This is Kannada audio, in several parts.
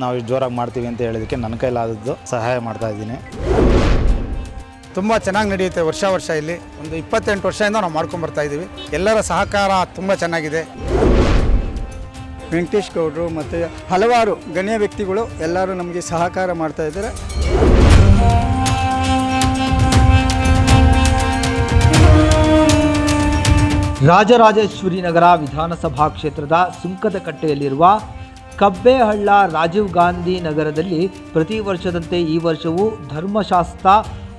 ನಾವು ಇಷ್ಟು ಜೋರಾಗಿ ಮಾಡ್ತೀವಿ ಅಂತ ಹೇಳಿದಕ್ಕೆ ನನ್ನ ಕೈಲಾದದ್ದು ಸಹಾಯ ಮಾಡ್ತಾ ಇದ್ದೀನಿ. ತುಂಬ ಚೆನ್ನಾಗಿ ನಡೆಯುತ್ತೆ ವರ್ಷ ವರ್ಷ ಇಲ್ಲಿ. ಒಂದು ಇಪ್ಪತ್ತೆಂಟು ವರ್ಷದಿಂದ ನಾವು ಮಾಡ್ಕೊಂಡು ಬರ್ತಾ ಇದ್ದೀವಿ. ಎಲ್ಲರ ಸಹಕಾರ ತುಂಬ ಚೆನ್ನಾಗಿದೆ. ವೆಂಕಟೇಶ್ ಗೌಡರು ಮತ್ತು ಹಲವಾರು ಗಣ್ಯ ವ್ಯಕ್ತಿಗಳು ಎಲ್ಲರೂ ನಮಗೆ ಸಹಕಾರ ಮಾಡ್ತಾ ಇದ್ದಾರೆ. ರಾಜರಾಜೇಶ್ವರಿ ನಗರ ವಿಧಾನಸಭಾ ಕ್ಷೇತ್ರದ ಸುಂಕದಕಟ್ಟೆಯಲ್ಲಿರುವ ಕಬ್ಬೆಹಳ್ಳ ರಾಜೀವ್ ಗಾಂಧಿ ನಗರದಲ್ಲಿ ಪ್ರತಿ ವರ್ಷದಂತೆ ಈ ವರ್ಷವೂ ಧರ್ಮಶಾಸ್ತ್ರ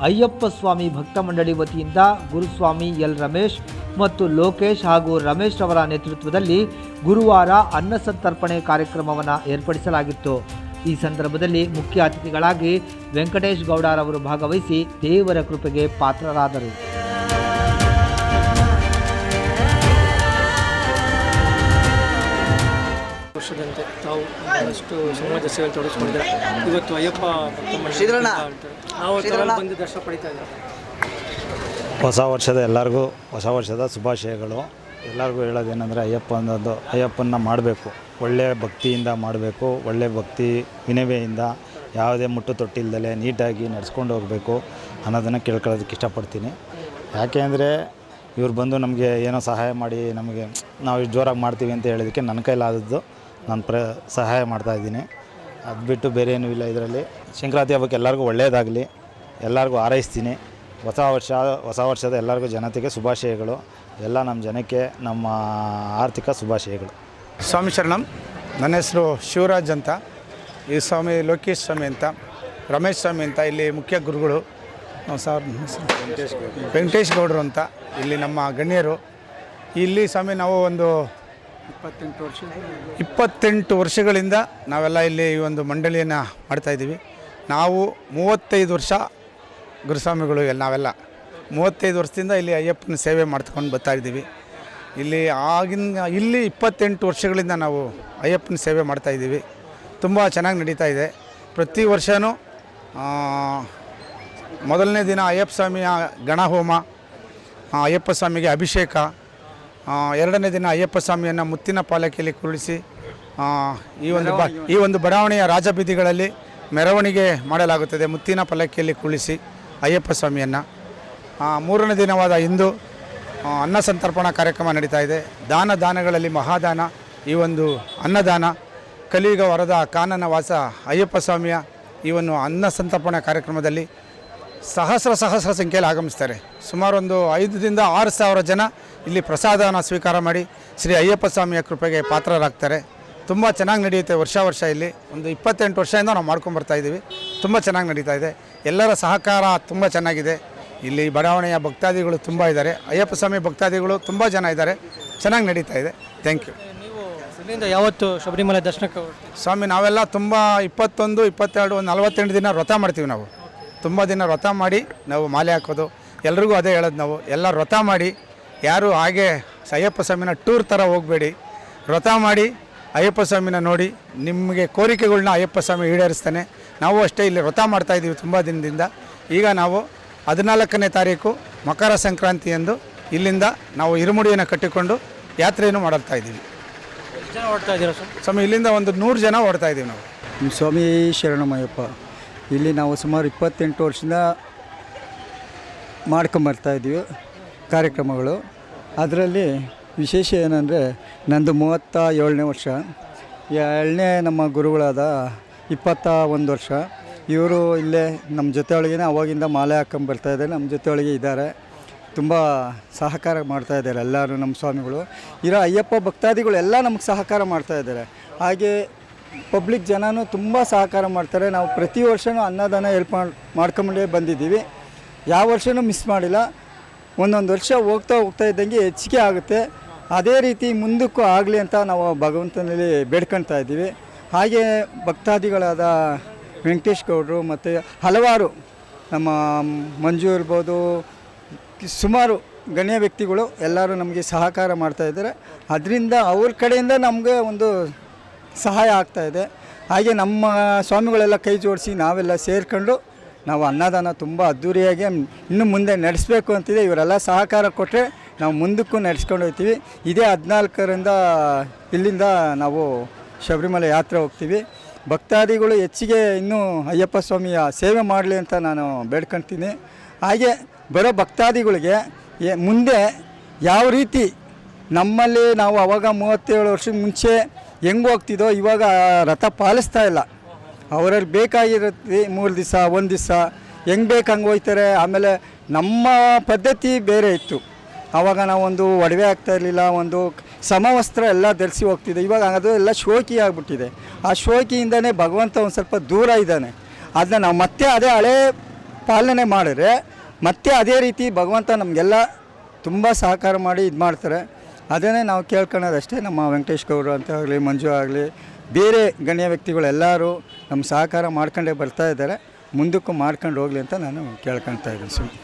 ಅಯ್ಯಪ್ಪ ಸ್ವಾಮಿ ಭಕ್ತ ಮಂಡಳಿ ವತಿಯಿಂದ ಗುರುಸ್ವಾಮಿ ಎಲ್ ರಮೇಶ್ ಮತ್ತು ಲೋಕೇಶ್ ಹಾಗೂ ರಮೇಶ್ ಅವರ ನೇತೃತ್ವದಲ್ಲಿ ಗುರುವಾರ ಅನ್ನ ಸಂತರ್ಪಣೆ ಕಾರ್ಯಕ್ರಮವನ್ನು ಏರ್ಪಡಿಸಲಾಗಿತ್ತು. ಈ ಸಂದರ್ಭದಲ್ಲಿ ಮುಖ್ಯ ಅತಿಥಿಗಳಾಗಿ ವೆಂಕಟೇಶ್ ಗೌಡರವರು ಭಾಗವಹಿಸಿ ದೇವರ ಕೃಪೆಗೆ ಪಾತ್ರರಾದರು. ವರ್ಷದಂತೆ ತಾವು ಬಹಳಷ್ಟು ಸಮಾಜ ಸೇವೆಯಲ್ಲಿ ತೊಡಗಿಸ್ಕೊಂಡಿದ್ದಾರೆ. ಇವತ್ತು ಅಯ್ಯಪ್ಪ. ನಾವು ಬಂದು ದರ್ಶನ ಪಡಿತಾ ಇದ್ದಾರೆ ಹೊಸ ವರ್ಷದ ಎಲ್ಲರಿಗೂ ಹೊಸ ವರ್ಷದ ಶುಭಾಶಯಗಳು. ಎಲ್ಲರಿಗೂ ಹೇಳೋದೇನೆಂದರೆ ಅಯ್ಯಪ್ಪ ಅನ್ನೋದು ಅಯ್ಯಪ್ಪನ ಮಾಡಬೇಕು. ಒಳ್ಳೆಯ ಭಕ್ತಿಯಿಂದ ಮಾಡಬೇಕು. ಒಳ್ಳೆಯ ಭಕ್ತಿ ವಿನವೆಯಿಂದ ಯಾವುದೇ ಮುಟ್ಟು ತೊಟ್ಟಿಲ್ದಲೆ ನೀಟಾಗಿ ನಡೆಸ್ಕೊಂಡು ಹೋಗಬೇಕು ಅನ್ನೋದನ್ನು ಕೇಳ್ಕೊಳ್ಳೋದಕ್ಕೆ ಇಷ್ಟಪಡ್ತೀನಿ. ಯಾಕೆ ಅಂದರೆ ಇವ್ರು ಬಂದು ನಮಗೆ ಏನೋ ಸಹಾಯ ಮಾಡಿ ನಮಗೆ ನಾವು ಇಷ್ಟು ಜೋರಾಗಿ ಮಾಡ್ತೀವಿ ಅಂತ ಹೇಳೋದಕ್ಕೆ ನನ್ನ ಕೈಲಾದದ್ದು ನಾನು ಪ್ರ ಸಹಾಯ ಮಾಡ್ತಾಯಿದ್ದೀನಿ ಅದು ಬಿಟ್ಟು ಬೇರೆ ಏನೂ ಇಲ್ಲ ಇದರಲ್ಲಿ. ಸಂಕ್ರಾಂತಿ ಹಬ್ಬಕ್ಕೆ ಎಲ್ಲರಿಗೂ ಒಳ್ಳೆಯದಾಗಲಿ ಎಲ್ಲರಿಗೂ ಹಾರೈಸ್ತೀನಿ. ಹೊಸ ವರ್ಷ ಹೊಸ ವರ್ಷದ ಎಲ್ಲರಿಗೂ ಜನತೆಗೆ ಶುಭಾಶಯಗಳು. ಎಲ್ಲ ನಮ್ಮ ಜನಕ್ಕೆ ನಮ್ಮ ಆರ್ಥಿಕ ಶುಭಾಶಯಗಳು. ಸ್ವಾಮಿ ಶರಣಂ ನನ್ನ ಹೆಸರು ಶಿವರಾಜ್ ಅಂತ. ಈ ಸ್ವಾಮಿ ಲೋಕೇಶ್ ಸ್ವಾಮಿ ಅಂತ. ರಮೇಶ್ ಸ್ವಾಮಿ ಅಂತ. ಇಲ್ಲಿ ಮುಖ್ಯ ಗುರುಗಳು. ಸರ್ ವೆಂಕಟೇಶ್ ಗೌಡರು ಅಂತ. ಇಲ್ಲಿ ನಮ್ಮ ಗಣ್ಯರು. ಇಲ್ಲಿ ಸ್ವಾಮಿ ನಾವು ಒಂದು ಇಪ್ಪತ್ತೆಂಟು ವರ್ಷ ಇಪ್ಪತ್ತೆಂಟು ವರ್ಷಗಳಿಂದ ನಾವೆಲ್ಲ ಇಲ್ಲಿ ಈ ಒಂದು ಮಂಡಳಿಯನ್ನು ಮಾಡ್ತಾಯಿದ್ದೀವಿ ನಾವು ಮೂವತ್ತೈದು ವರ್ಷ ಗುರುಸ್ವಾಮಿಗಳು ಎಲ್ಲ ನಾವೆಲ್ಲ. ಮೂವತ್ತೈದು ವರ್ಷದಿಂದ ಇಲ್ಲಿ ಅಯ್ಯಪ್ಪನ ಸೇವೆ ಮಾಡ್ಕೊಂಡು ಬರ್ತಾ ಇದ್ದೀವಿ. ಇಲ್ಲಿ ಆಗಿನ, ಇಲ್ಲಿ ಇಪ್ಪತ್ತೆಂಟು ವರ್ಷಗಳಿಂದ ನಾವು ಅಯ್ಯಪ್ಪನ ಸೇವೆ ಮಾಡ್ತಾಯಿದ್ದೀವಿ ತುಂಬ ಚೆನ್ನಾಗಿ ನಡೀತಾ ಇದೆ. ಪ್ರತಿ ವರ್ಷವೂ ಮೊದಲನೇ ದಿನ ಅಯ್ಯಪ್ಪ ಸ್ವಾಮಿಯ ಗಣಹೋಮ ಅಯ್ಯಪ್ಪ ಸ್ವಾಮಿಗೆ ಅಭಿಷೇಕ ಎರಡನೇ ದಿನ ಅಯ್ಯಪ್ಪ ಸ್ವಾಮಿಯನ್ನು ಮುತ್ತಿನ ಪಾಲಕಿಯಲ್ಲಿ ಕುರುಳಿಸಿ ಈ ಒಂದು ಬ ಈ ಒಂದು ಬಡಾವಣೆಯ ರಾಜಬೀದಿಗಳಲ್ಲಿ ಮೆರವಣಿಗೆ ಮಾಡಲಾಗುತ್ತದೆ. ಮುತ್ತಿನ ಪಲ್ಲಕ್ಕಿಯಲ್ಲಿ ಕುಳಿಸಿ ಅಯ್ಯಪ್ಪ ಸ್ವಾಮಿಯನ್ನು. ಮೂರನೇ ದಿನವಾದ ಇಂದು ಅನ್ನ ಸಂತರ್ಪಣಾ ಕಾರ್ಯಕ್ರಮ ನಡೀತಾ ಇದೆ. ದಾನ ದಾನಗಳಲ್ಲಿ ಮಹಾದಾನ ಈ ಒಂದು ಅನ್ನದಾನ ಕಲಿಯುಗ ವರದ ಕಾನನ ವಾಸ ಅಯ್ಯಪ್ಪ ಸ್ವಾಮಿಯ ಈ ಒಂದು ಅನ್ನ ಸಂತರ್ಪಣಾ ಕಾರ್ಯಕ್ರಮದಲ್ಲಿ ಸಹಸ್ರ ಸಹಸ್ರ ಸಂಖ್ಯೆಯಲ್ಲಿ ಆಗಮಿಸ್ತಾರೆ. ಸುಮಾರು ಒಂದು ಐದರಿಂದ ಆರು ಸಾವಿರ ಜನ ಇಲ್ಲಿ ಪ್ರಸಾದನ ಸ್ವೀಕಾರ ಮಾಡಿ ಶ್ರೀ ಅಯ್ಯಪ್ಪ ಸ್ವಾಮಿಯ ಕೃಪೆಗೆ ಪಾತ್ರರಾಗ್ತಾರೆ. ತುಂಬ ಚೆನ್ನಾಗಿ ನಡೆಯುತ್ತೆ ವರ್ಷ ವರ್ಷ ಇಲ್ಲಿ. ಒಂದು ಇಪ್ಪತ್ತೆಂಟು ವರ್ಷದಿಂದ ನಾವು ಮಾಡ್ಕೊಂಡು ಬರ್ತಾ ಇದ್ದೀವಿ ತುಂಬ ಚೆನ್ನಾಗಿ ನಡೀತಾ ಇದೆ. ಎಲ್ಲರ ಸಹಕಾರ ತುಂಬ ಚೆನ್ನಾಗಿದೆ. ಇಲ್ಲಿ ಬಡಾವಣೆಯ ಭಕ್ತಾದಿಗಳು ತುಂಬ ಇದ್ದಾರೆ. ಅಯ್ಯಪ್ಪ ಸ್ವಾಮಿ ಭಕ್ತಾದಿಗಳು ತುಂಬ ಜನ ಇದ್ದಾರೆ. ಚೆನ್ನಾಗಿ ನಡೀತಾ ಇದೆ. ಥ್ಯಾಂಕ್ ಯು ನೀವು ಯಾವತ್ತು ಶಬರಿಮಲೆ ದರ್ಶನಕ್ಕೆ ಸ್ವಾಮಿ ನಾವೆಲ್ಲ ತುಂಬ ಇಪ್ಪತ್ತೊಂದು ಇಪ್ಪತ್ತೆರಡು ಒಂದು ನಲವತ್ತೆಂಟು ದಿನ ವ್ರತ ಮಾಡ್ತೀವಿ ನಾವು. ತುಂಬ ದಿನ ವ್ರತ ಮಾಡಿ ನಾವು ಮಾಲೆ ಹಾಕೋದು. ಎಲ್ರಿಗೂ ಅದೇ ಹೇಳೋದು ನಾವು. ಎಲ್ಲ ವ್ರತ ಮಾಡಿ ಯಾರು ಹಾಗೆ ಅಯ್ಯಪ್ಪ ಸ್ವಾಮಿನ ಟೂರ್ ಥರ ಹೋಗಬೇಡಿ. ವ್ರತ ಮಾಡಿ ಅಯ್ಯಪ್ಪ ಸ್ವಾಮಿನ ನೋಡಿ ನಿಮಗೆ ಕೋರಿಕೆಗಳನ್ನ ಅಯ್ಯಪ್ಪ ಸ್ವಾಮಿ ಈಡೇರಿಸ್ತಾನೆ. ನಾವು ಅಷ್ಟೇ ಇಲ್ಲಿ ವ್ರತ ಮಾಡ್ತಾ ಇದ್ದೀವಿ ತುಂಬ ದಿನದಿಂದ. ಈಗ ನಾವು ಹದಿನಾಲ್ಕನೇ ತಾರೀಕು ಮಕರ ಸಂಕ್ರಾಂತಿಯಂದು ಇಲ್ಲಿಂದ ನಾವು ಇರುಮುಡಿಯನ್ನು ಕಟ್ಟಿಕೊಂಡು ಯಾತ್ರೆಯನ್ನು ಮಾಡುತ್ತಾ ಇದ್ದೀವಿ. ಎಷ್ಟು ಜನ ಹೊಡ್ತಾ ಸರ್ ಸ್ವಾಮಿ? ಇಲ್ಲಿಂದ ಒಂದು ನೂರು ಜನ ಓಡ್ತಾ ಇದ್ದೀವಿ ನಾವು. ಸ್ವಾಮಿ ಶರಣಮಯ್ಯಪ್ಪ ಇಲ್ಲಿ ನಾವು ಸುಮಾರು ಇಪ್ಪತ್ತೆಂಟು ವರ್ಷದಿಂದ ಮಾಡ್ಕೊಂಬರ್ತಾ ಇದ್ದೀವಿ. ಕಾರ್ಯಕ್ರಮಗಳು. ಅದರಲ್ಲಿ ವಿಶೇಷ ಏನಂದರೆ ನಂದು ಮೂವತ್ತ ಏಳನೇ ವರ್ಷ. ಏಳನೇ ನಮ್ಮ ಗುರುಗಳಾದ ಇಪ್ಪತ್ತ ಒಂದು ವರ್ಷ. ಇವರು ಇಲ್ಲೇ ನಮ್ಮ ಜೊತೆಯೊಳಗೇನೆ ಅವಾಗಿಂದ ಮಾಲೆ ಹಾಕೊಂಬರ್ತಾ ಇದ್ದಾರೆ, ನಮ್ಮ ಜೊತೆಯೊಳಗೆ ಇದ್ದಾರೆ. ತುಂಬ ಸಹಕಾರ ಮಾಡ್ತಾ ಇದ್ದಾರೆ ಎಲ್ಲರೂ ನಮ್ಮ ಸ್ವಾಮಿಗಳು. ಇರೋ ಅಯ್ಯಪ್ಪ ಭಕ್ತಾದಿಗಳು ಎಲ್ಲ ನಮಗೆ ಸಹಕಾರ ಮಾಡ್ತಾ ಇದ್ದಾರೆ. ಹಾಗೆ ಪಬ್ಲಿಕ್ ಜನನೂ ತುಂಬ ಸಹಕಾರ ಮಾಡ್ತಾರೆ. ನಾವು ಪ್ರತಿ ವರ್ಷವೂ ಅನ್ನದಾನ ಹೆಲ್ಪ್ ಮಾಡಿ ಮಾಡ್ಕೊಂಬಂಡೇ ಬಂದಿದ್ದೀವಿ. ಯಾವ ವರ್ಷವೂ ಮಿಸ್ ಮಾಡಿಲ್ಲ. ಒಂದೊಂದು ವರ್ಷ ಹೋಗ್ತಾ ಹೋಗ್ತಾ ಇದ್ದಂಗೆ ಹೆಚ್ಚಿಗೆ ಆಗುತ್ತೆ. ಅದೇ ರೀತಿ ಮುಂದಕ್ಕೂ ಆಗಲಿ ಅಂತ ನಾವು ಭಗವಂತನಲ್ಲಿ ಬೇಡ್ಕೊಳ್ತಾ ಇದ್ದೀವಿ. ಹಾಗೆ ಭಕ್ತಾದಿಗಳಾದ ವೆಂಕಟೇಶ್ ಗೌಡರು ಮತ್ತು ಹಲವಾರು ನಮ್ಮ ಮಂಜು ಇರ್ಬೋದು, ಸುಮಾರು ಗಣ್ಯ ವ್ಯಕ್ತಿಗಳು ಎಲ್ಲರೂ ನಮಗೆ ಸಹಕಾರ ಮಾಡ್ತಾ ಇದ್ದಾರೆ. ಅದರಿಂದ ಅವ್ರ ಕಡೆಯಿಂದ ನಮಗೆ ಒಂದು ಸಹಾಯ ಆಗ್ತಾ ಇದೆ. ಹಾಗೆ ನಮ್ಮ ಸ್ವಾಮಿಗಳೆಲ್ಲ ಕೈ ಜೋಡಿಸಿ ನಾವೆಲ್ಲ ಸೇರ್ಕೊಂಡು ನಾವು ಅನ್ನದಾನ ತುಂಬ ಅದ್ಧೂರಿಯಾಗಿ ಇನ್ನು ಮುಂದೆ ನಡೆಸಬೇಕು ಅಂತಿದೆ. ಇವರೆಲ್ಲ ಸಹಕಾರ ಕೊಟ್ಟರೆ ನಾವು ಮುಂದಕ್ಕೂ ನಡೆಸ್ಕೊಂಡು ಹೋಗ್ತೀವಿ. ಇದೇ ಹದಿನಾಲ್ಕರಿಂದ ಇಲ್ಲಿಂದ ನಾವು ಶಬರಿಮಲೆ ಯಾತ್ರೆ ಹೋಗ್ತೀವಿ. ಭಕ್ತಾದಿಗಳು ಹೆಚ್ಚಿಗೆ ಇನ್ನೂ ಅಯ್ಯಪ್ಪ ಸ್ವಾಮಿಯ ಸೇವೆ ಮಾಡಲಿ ಅಂತ ನಾನು ಬೇಡ್ಕೊಳ್ತೀನಿ ಹಾಗೆ ಬರೋ ಭಕ್ತಾದಿಗಳಿಗೆ ಮುಂದೆ ಯಾವ ರೀತಿ ನಮ್ಮಲ್ಲಿ ನಾವು ಅವಾಗ ಮೂವತ್ತೇಳು ವರ್ಷದ ಮುಂಚೆ ಹೆಂಗೆ ಹೋಗ್ತಿದ್ದೋ ಇವಾಗ ರಥ ಪಾಲಿಸ್ತಾ ಇಲ್ಲ. ಅವರಲ್ಲಿ ಬೇಕಾಗಿರುತ್ತೆ ಮೂರು ದಿವಸ, ಒಂದು ದಿವಸ. ಹೆಂಗೆ ಬೇಕು ಹಂಗೆ ಹೋಗ್ತಾರೆ ಆಮೇಲೆ ನಮ್ಮ ಪದ್ಧತಿ ಬೇರೆ ಇತ್ತು. ಆವಾಗ ನಾವೊಂದು ಒಡವೆ ಆಗ್ತಾ ಇರಲಿಲ್ಲ, ಒಂದು ಸಮವಸ್ತ್ರ ಎಲ್ಲ ಧರಿಸಿ ಹೋಗ್ತಿದ್ದೆ. ಇವಾಗ ಅದು ಎಲ್ಲ ಶೋಕಿ ಆಗಿಬಿಟ್ಟಿದೆ. ಆ ಶೋಕಿಯಿಂದನೇ ಭಗವಂತ ಒಂದು ಸ್ವಲ್ಪ ದೂರ ಇದ್ದಾನೆ. ಅದನ್ನ ನಾವು ಮತ್ತೆ ಅದೇ ಹಳೆ ಪಾಲನೆ ಮಾಡಿದ್ರೆ ಮತ್ತೆ ಅದೇ ರೀತಿ ಭಗವಂತ ನಮಗೆಲ್ಲ ತುಂಬ ಸಹಕಾರ ಮಾಡಿ ಇದು ಮಾಡ್ತಾರೆ ಅದನ್ನೇ ನಾವು ಕೇಳ್ಕೊಳ್ಳೋದಷ್ಟೇ ನಮ್ಮ ವೆಂಕಟೇಶ್ ಗೌಡ್ರು ಅಂತ ಆಗಲಿ, ಮಂಜು ಆಗಲಿ ಬೇರೆ ಗಣ್ಯ ವ್ಯಕ್ತಿಗಳು ಎಲ್ಲರೂ ನಮ್ಮ ಸಹಕಾರ ಮಾಡ್ಕೊಂಡೇ ಬರ್ತಾ ಇದ್ದಾರೆ. ಮುಂದಕ್ಕೂ ಮಾಡ್ಕೊಂಡು ಹೋಗಲಿ ಅಂತ ನಾನು ಕೇಳ್ಕೊಳ್ತಾ ಇದ್ದೀನಿ ಸುಮ್ಮನೆ